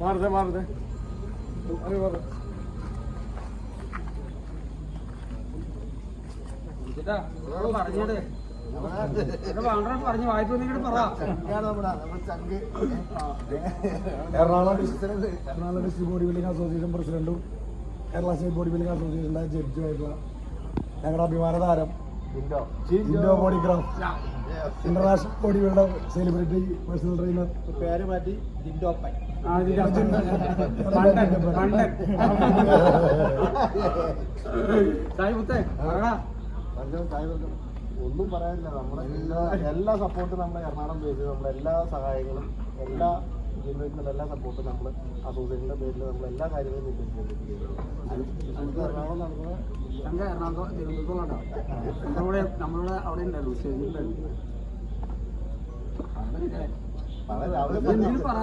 മാറുതേ മാറുതേ അറി മാറുതേ പറഞ്ഞു വായ്പ നിങ്ങോട്ട് പറ. Ernakulam district Ernakulam district body building association പ്രസിഡന്റും കേരള സ്റ്റേറ്റ് ബോഡി ബിൽഡിംഗ് അസോസിയേഷന്റെ ജഡ്ജുമായിട്ടുള്ള ഞങ്ങളുടെ അഭിമാന താരം ജിൻഡോ ബോഡിഗ്രാഫ് international body builder celebrity personal trainer. പേര് മാറ്റി ജിൻഡോപ്പൻ ഒന്നും പറയാനില്ല. നമ്മുടെ എല്ലാ എല്ലാ സപ്പോർട്ടും നമ്മുടെ എറണാകുളം പേരിൽ നമ്മുടെ എല്ലാ സഹായങ്ങളും എല്ലാ ജീവിതത്തിലുള്ള എല്ലാ സപ്പോർട്ടും നമ്മൾ അസോസിയേഷന്റെ പേരിൽ നമ്മൾ എല്ലാ കാര്യങ്ങളും നിർദ്ദേശിച്ചിട്ടുണ്ട് എറണാകുളം നടക്കുന്ന ഞങ്ങൾ എറണാകുളം തിരുവനന്തപുരത്തുള്ള നമ്മളുടെ നമ്മളുടെ അവിടെ ഉണ്ടായിരുന്നു രാവിലെ എന്തിനു പറ